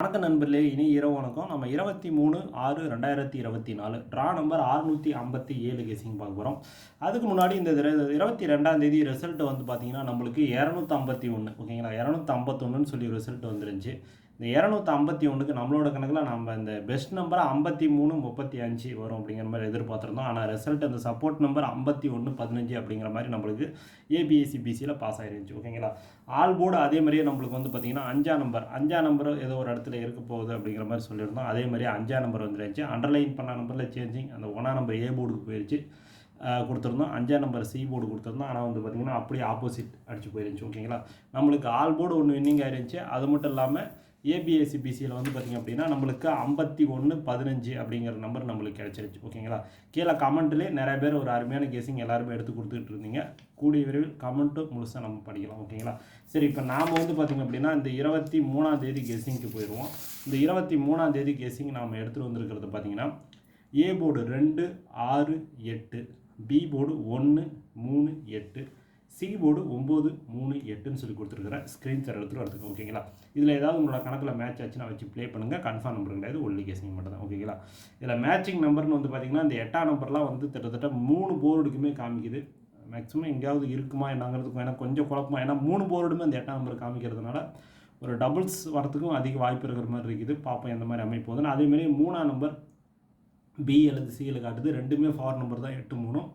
வணக்கம் நண்பர்களே இனி இரவு வணக்கம். நம்ம இருபத்தி மூணு ஆறு ரெண்டாயிரத்தி இருபத்தி நாலு ட்ரா நம்பர் அறுநூற்றி ஐம்பத்தி ஏழு கேசிங் பார்க்க போகிறோம் அதுக்கு முன்னாடி இந்த இருபத்தி ரெண்டாம் தேதி ரிசல்ட் வந்து பார்த்தீங்கன்னா நம்மளுக்கு இரநூத்தி ஐம்பத்தி ஒன்று ஓகேங்களா இரநூத்தம்பத்தொன்னுன்னு சொல்லி ரிசல்ட் வந்துருந்துச்சு. இந்த இரநூத்தி ஐம்பத்தி ஒன்றுக்கு நம்மளோட கணக்கில் நம்ம இந்த பெஸ்ட் நம்பர் ஐம்பத்தி மூணு முப்பத்தி அஞ்சு வரும் அப்படிங்கிற மாதிரி எதிர்பார்த்துருந்தோம். ஆனால் ரிசல்ட் அந்த சப்போர்ட் நம்பர் ஐம்பத்தி ஒன்று பதினஞ்சு அப்படிங்கிற மாதிரி நம்மளுக்கு ஏபிஎஸ்சி பிசியில் பாஸ் ஆகிருந்துச்சு ஓகேங்களா ஆல் போர்டு அதே மாதிரியே நம்மளுக்கு வந்து பார்த்தீங்கன்னா அஞ்சா நம்பர் அஞ்சா நம்பர் ஏதோ ஒரு இடத்துல இருக்க போகுது அப்படிங்கிற மாதிரி சொல்லியிருந்தோம். அதே மாதிரி அஞ்சா நம்பர் வந்துருந்துச்சு அண்டர்லைன் பண்ண நம்பரில் சேஞ்சிங் அந்த ஒன்றா நம்பர் ஏ போர்டுக்கு போயிருச்சு. கொடுத்துருந்தோம். அஞ்சாம் நம்பர் சி போர்டு கொடுத்துருந்தோம். ஆனால் வந்து பார்த்திங்கன்னா அப்படியே ஆப்போசிட் அடிச்சு போயிருந்துச்சு. ஓகேங்களா நம்மளுக்கு ஆல் போர்டு ஒன்று வின்னிங் ஆயிருந்துச்சு. அது மட்டும் இல்லாமல் ஏபிஎஸ்சி பிசியில் வந்து பார்த்திங்க அப்படின்னா நம்மளுக்கு ஐம்பத்தி ஒன்று பதினஞ்சு அப்படிங்கிற நம்பர் நம்மளுக்கு கிடச்சிருச்சு. ஓகேங்களா கீழே கமெண்ட்லேயே நிறைய பேர் ஒரு அருமையான கேசிங் எல்லாருமே எடுத்து கொடுத்துட்டு இருந்தீங்க. கூடிய விரைவில் கமெண்ட்டும் முழுசாக நம்ம படிக்கலாம். ஓகேங்களா சரி இப்போ நாம் வந்து பார்த்திங்க அப்படின்னா இந்த இருபத்தி மூணாம் தேதி கேசிங்க்கு போயிடுவோம். இந்த இருபத்தி மூணாம் தேதி கேசிங் நாம் எடுத்துகிட்டு வந்திருக்கிறது பார்த்திங்கன்னா ஏ போர்டு ரெண்டு ஆறு எட்டு பி போர்டு ஒன்று மூணு எட்டு சி போர்டு ஒம்பது மூணு எட்டுன்னு சொல்லி கொடுத்துருக்குறேன் ஸ்க்ரீன்ஷாட் எடுத்துகிட்டு வரதுக்கு ஓகேங்களா இதில் ஏதாவது உங்களோட கணக்கில் மேட்ச் ஆச்சுன்னா வச்சு ப்ளே பண்ணுங்கள் கன்ஃபார்ம் நம்பர் கிடையாது ஒன்லி கேசிங் மட்டும் தான் ஓகேங்களா இதில் மேட்சிங் நம்பர்னு வந்து பார்த்திங்கன்னா இந்த எட்டாம் நம்பர்லாம் வந்து கிட்டத்தட்ட மூணு போர்டுக்குமே காமிக்குது. மேக்ஸிமம் எங்கேயாவது இருக்குமா என்னங்கிறதுக்கும் ஏன்னா கொஞ்சம் குழப்பமா ஏன்னா மூணு போர்டுமே அந்த எட்டாம் நம்பர் காமிக்கிறதுனால ஒரு டபுள்ஸ் வரத்துக்கும் அதிக வாய்ப்பு இருக்கிற மாதிரி இருக்குது. பார்ப்போம் எந்த மாதிரி அமைப்பு அதேமாரி மூணாம் நம்பர் பி அல்லது சியில் காட்டுது. ரெண்டுமே ஃபார் நம்பர் தான் எட்டு மூணும்.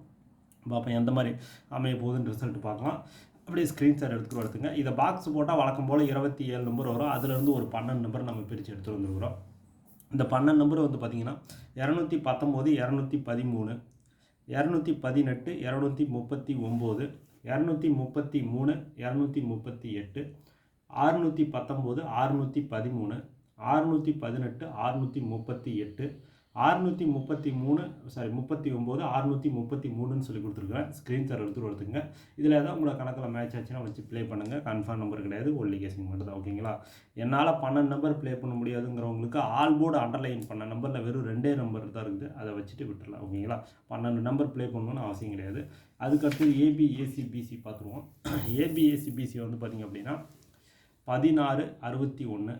பார்ப்போம் எந்த மாதிரி அமைய போகுதுன்னு ரிசல்ட் பார்க்கலாம். அப்படியே ஸ்க்ரீன்ஷாட் எடுத்துகிட்டு வரதுங்க இதை பாக்ஸ் போட்டால் வழக்கம் போல் இருபத்தி ஏழு நம்பர் வரும். அதுலேருந்து ஒரு பன்னெண்டு நம்பர் நம்ம பிரித்து எடுத்துகிட்டு வந்துருக்குறோம். இந்த பன்னெண்டு நம்பர் வந்து பார்த்திங்கன்னா இரநூத்தி பத்தொம்போது இரநூத்தி பதிமூணு இரநூத்தி பதினெட்டு இரநூத்தி முப்பத்தி ஒம்பது இரநூத்தி முப்பத்தி மூணு இரநூத்தி முப்பத்தி எட்டு ஆறுநூற்றி பத்தொம்போது ஆறுநூற்றி பதிமூணு ஆறுநூற்றி பதினெட்டு ஆறுநூற்றி முப்பத்தி எட்டு அறுநூற்றி முப்பத்தி மூணு சாரி முப்பத்தி ஒம்பது அறுநூற்றி முப்பத்தி மூணுன்னு சொல்லி கொடுத்துருக்குறேன் ஸ்க்ரீன்ஷாட் எடுத்துகிட்டு எடுத்துங்க இதில் ஏதாவது உங்களை கணக்கில் மேட்ச் ஆச்சுன்னா வச்சு ப்ளே பண்ணுங்கள் கன்ஃபார்ம் நம்பர் கிடையாது. ஒல்லி கேசிங் மட்டும் தான் ஓகேங்களா என்னால் பன்னெண்டு நம்பர் ப்ளே பண்ண முடியாதுங்கிறவங்களுக்கு ஆல் போர்டு அண்டர்லைன் பண்ண நம்பரில் வெறும் ரெண்டே நம்பர் தான் இருக்குது. அதை வச்சுட்டு விட்டுறலாம் ஓகேங்களா பன்னெண்டு நம்பர் ப்ளே பண்ணணும்னு அவசியம் கிடையாது. அதுக்கடுத்து ஏபிஏசிபிசி பிசி பார்த்துருவோம். ஏபிஏசிபிசி பிசி வந்து பார்த்திங்க அப்படின்னா பதினாறு அறுபத்தி ஒன்று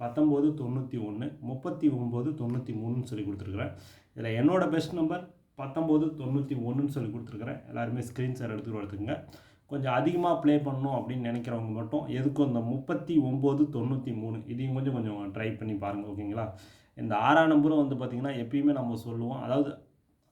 பத்தொம்போது தொண்ணூற்றி ஒன்று முப்பத்தி ஒம்பது தொண்ணூற்றி மூணுன்னு சொல்லி கொடுத்துருக்குறேன். இதில் என்னோடய பெஸ்ட் நம்பர் பத்தொம்போது தொண்ணூற்றி ஒன்றுன்னு சொல்லி கொடுத்துருக்குறேன். எல்லாருமே ஸ்க்ரீன்ஷாட் எடுத்துகிட்டு வரதுங்க கொஞ்சம் அதிகமாக ப்ளே பண்ணணும் அப்படின்னு நினைக்கிறவங்க மட்டும் எதுக்கும் இந்த முப்பத்தி ஒம்பது தொண்ணூற்றி மூணு இதையும் கொஞ்சம் கொஞ்சம் ட்ரை பண்ணி பாருங்கள் ஓகேங்களா இந்த ஆறாம் நம்பரும் வந்து பார்த்திங்கன்னா எப்பயுமே நம்ம சொல்லுவோம். அதாவது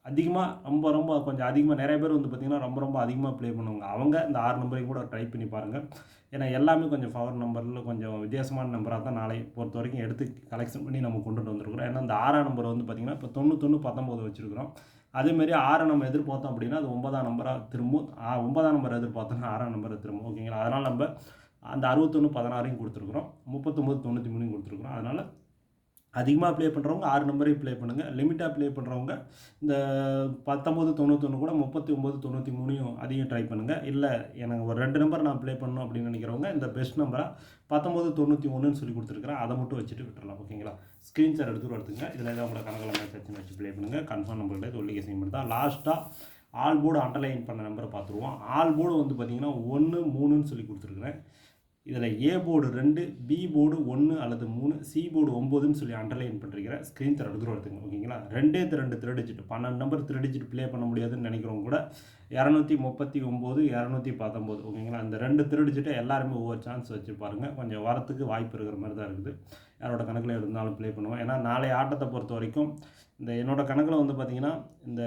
அதிகமாக ரொம்ப ரொம்ப கொஞ்சம் அதிகமாக நிறைய பேர் வந்து பார்த்திங்கன்னா ரொம்ப ரொம்ப அதிகமாக ப்ளே பண்ணுவாங்க. அவங்க இந்த ஆறு நம்பரையும் கூட ட்ரை பண்ணி பாருங்கள் ஏன்னா எல்லாமே கொஞ்சம் பவர் நம்பரில் கொஞ்சம் வித்தியாசமான நம்பராக தான் நாளை பொறுத்த வரைக்கும் எடுத்து கலெக்ஷன் பண்ணி நம்ம கொண்டுட்டு வந்திருக்கிறோம். ஏன்னா இந்த ஆறாம் நம்பர் வந்து பார்த்திங்கன்னா இப்போ தொண்ணூத்தொன்று பத்தொம்போது வச்சுருக்கிறோம். அதேமாரி ஆறை நம்ம எதிர்பார்த்தோம் அப்படின்னா அது ஒன்பதாம் நம்பராக திரும்பும் ஒன்பதாம் நம்பர் எதிர்பார்த்தோம்னா ஆறாம் நம்பரை திரும்பும் ஓகேங்களா அதனால் நம்ம அந்த அறுபத்தொன்று பதினாறையும் கொடுத்துருக்குறோம். முப்பத்தொம்பது தொண்ணூற்றி மூணையும் கொடுத்துருக்குறோம். அதனால் அதிகமாக ப்ளே பண்ணுறவங்க ஆறு நம்பரையும் ப்ளே பண்ணுங்கள் லிமிட்டாக ப்ளே பண்ணுறவங்க இந்த பத்தொம்போது தொண்ணூத்தொன்று கூட முப்பத்தி ஒம்பது தொண்ணூற்றி மூணையும் அதையும் ட்ரை பண்ணுங்கள் இல்லை எனக்கு ஒரு ரெண்டு நம்பர் நான் ப்ளே பண்ணணும் அப்படின்னு நினைக்கிறவங்க இந்த பெஸ்ட் நம்பராக பத்தொம்போது தொண்ணூற்றி ஒன்றுன்னு சொல்லி கொடுத்துருக்குறேன். அதை மட்டும் வச்சுட்டு விட்டுறலாம் ஓகேங்களா ஸ்க்ரீன்ஷாட் எடுத்துகிட்டு எடுத்துங்க இதில் ஏதாவது கூட கணக்கில் மேட்ச் வச்சு ப்ளே பண்ணுங்கள் கன்ஃபார்ம் நம்பர் கிடையாது ஒல்லி கேசிங் தான். லாஸ்ட்டாக ஆல் போர்டு அண்டர்லைன் பண்ண நம்பரை பார்த்துருவோம். ஆல் போர்டு வந்து பார்த்திங்கன்னா ஒன்று மூணுன்னு சொல்லி கொடுத்துருக்குறேன். இதில் ஏ போர்டு ரெண்டு பி போர்டு ஒன்று அல்லது மூணு சி போர்டு ஒம்போதுன்னு சொல்லி அண்டர்லைன் பண்ணுறீங்க ஸ்க்ரீன் தர எடுத்துகிட்டு எடுத்துங்க ஓகேங்களா? ரெண்டே ரெண்டு திருடிச்சிட்டு பன்னெண்டு நம்பர் திருடிச்சிட்டு ப்ளே பண்ண முடியாதுன்னு நினைக்கிறவங்க கூட இரநூத்தி முப்பத்தி ஒம்பது இரநூத்தி பத்தொம்போது ஓகேங்களா? இந்த ரெண்டு திருடிச்சிட்டு எல்லாருமே ஒவ்வொரு சான்ஸ் வச்சு பாருங்கள் கொஞ்சம் வரத்துக்கு வாய்ப்பு இருக்கிற மாதிரி தான் இருக்குது. யாரோட கணக்கில் இருந்தாலும் ப்ளே பண்ணுவோம் ஏன்னா நாளை ஆட்டத்தை பொறுத்த வரைக்கும் இந்த என்னோடய கணக்கில் வந்து பார்த்திங்கன்னா இந்த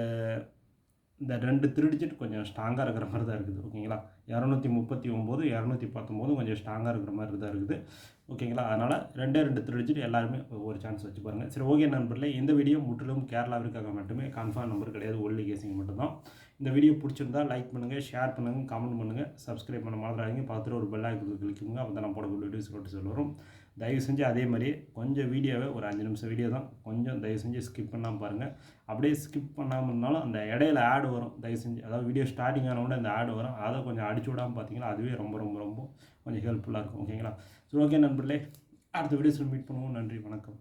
இந்த ரெண்டு திருடிச்சிட்டு கொஞ்சம் ஸ்ட்ராங்காக இருக்கிற மாதிரி தான் இருக்குது. ஓகேங்களா இரநூத்தி முப்பத்தி ஒம்பது இரநூத்தி பத்தொம்போது கொஞ்சம் ஸ்ட்ராங்காக இருக்கிற மாதிரி தான் இருக்குது. ஓகேங்களா அதனால் ரெண்டே ரெண்டு திருடிச்சிட்டு எல்லாருமே ஒரு சான்ஸ் வச்சு பாருங்கள் சரி ஓகே நண்பர்களே இந்த வீடியோ முற்றிலும் கேரளாவிற்காக மட்டுமே கன்ஃபார்ம் நம்பர் கிடையாது. ஒன்லி கேசிங் மட்டும்தான். இந்த வீடியோ பிடிச்சிருந்தா லைக் பண்ணுங்கள் ஷேர் பண்ணுங்கள் கமெண்ட் பண்ணுங்கள் சப்ஸ்கிரைப் பண்ண மாதிரி பார்த்துட்டு ஒரு பெல் ஐக்கன் கிளிக் பண்ணுங்க. அப்போ தான் நான் போடக்கூடிய வீடியோஸ் நோட்டிஸ் வரும். தயவு செஞ்சு அதே மாதிரி கொஞ்சம் வீடியோவை ஒரு அஞ்சு நிமிஷம் வீடியோ தான். கொஞ்சம் தயவு செஞ்சு ஸ்கிப் பண்ணாமல் பாருங்கள் அப்படியே ஸ்கிப் பண்ணாமல் இருந்தாலும் அந்த இடையில ஆடு வரும். தயவு செஞ்சு அதாவது வீடியோ ஸ்டார்டிங் ஆனவுடனே அந்த ஆடு வரும். அதை கொஞ்சம் அடிச்சு விடாமல் பார்த்தீங்கன்னா அதுவே ரொம்ப ரொம்ப ரொம்ப கொஞ்சம் ஹெல்ப்ஃபுல்லாக இருக்கும். ஓகேங்களா சரி ஓகே நண்பர்களே. அடுத்த வீடியோஸில் மீட் பண்ணுவோம். நன்றி வணக்கம்.